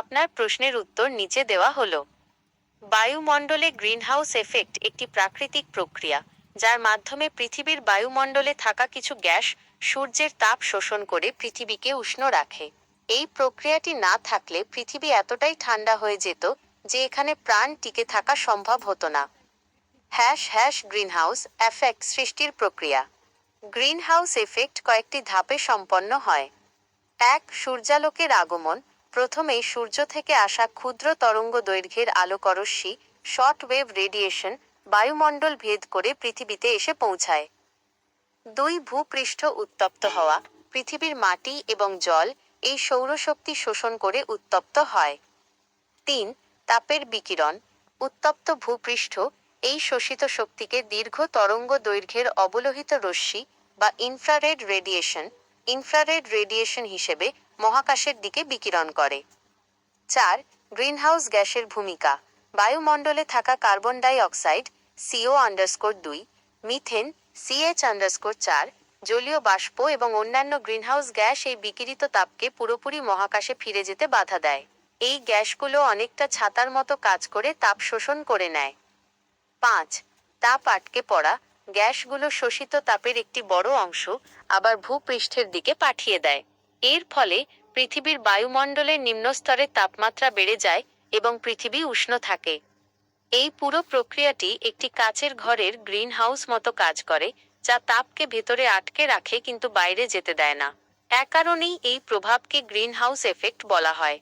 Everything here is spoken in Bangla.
আপনার প্রশ্নের উত্তর নিচে দেওয়া হলো। বায়ুমণ্ডলে গ্রিনহাউস এফেক্ট একটি প্রাকৃতিক প্রক্রিয়া, যার মাধ্যমে পৃথিবীর বায়ুমণ্ডলে থাকা কিছু গ্যাস সূর্যের তাপ শোষণ করে পৃথিবীকে উষ্ণ রাখে। এই প্রক্রিয়াটি না থাকলে পৃথিবী এতটাই ঠান্ডা হয়ে যেত যে এখানে প্রাণ টিকে থাকা সম্ভব হতো না। হ্যাশ হ্যাশ গ্রিনহাউস এফেক্ট সৃষ্টির প্রক্রিয়া। গ্রিনহাউস এফেক্ট কয়েকটি ধাপে সম্পন্ন হয়। এক, সূর্যালোকের আগমন। প্রথমেই সূর্য থেকে আসা ক্ষুদ্র তরঙ্গ দৈর্ঘ্যের আলোকরশ্মি শর্ট ওয়েভ রেডিয়েশন বায়ুমণ্ডল ভেদ করে পৃথিবীতে এসে পৌঁছায়। দুই ভূপৃষ্ঠ উত্তপ্ত হওয়া, পৃথিবীর মাটি এবং জল এই সৌরশক্তি শোষণ করে উত্তপ্ত হয়। তিন, তাপের বিকিরণ, উত্তপ্ত ভূপৃষ্ঠ এই শোষিত শক্তিকে দীর্ঘ তরঙ্গ দৈর্ঘ্যের অবলোহিত রশ্মি বা ইনফ্রারেড রেডিয়েশন ইনফ্রারেড রেডিয়েশন হিসেবে মহাকাশের দিকে বিকিরণ করে। চার, গ্রিনহাউস গ্যাসের ভূমিকা। বায়ুমণ্ডলে থাকা carbon dioxide CO underscore দুই, মিথেন সিএচ আন্ডারস্কোর চার, জলীয় বাষ্প এবং অন্যান্য গ্রিনহাউস গ্যাস এই বিকিরিত তাপকে পুরোপুরি মহাকাশে ফিরে যেতে বাধা দেয়। এই গ্যাসগুলো অনেকটা ছাতার মতো কাজ করে তাপ শোষণ করে নেয়। পাঁচ, তাপ আটকে পড়া। গ্যাসগুলো শোষিত তাপের একটি বড় অংশ আবার ভূপৃষ্ঠের দিকে পাঠিয়ে দেয়। এর ফলে পৃথিবীর বায়ুমণ্ডলের নিম্নস্তরে তাপমাত্রা বেড়ে যায় এবং পৃথিবী উষ্ণ থাকে। এই পুরো প্রক্রিয়াটি একটি কাচের ঘরের গ্রিন হাউস মতো কাজ করে, যা তাপকে ভেতরে আটকে রাখে কিন্তু বাইরে যেতে দেয় না। এক কারণেই এই প্রভাবকে গ্রিন হাউস এফেক্ট বলা হয়।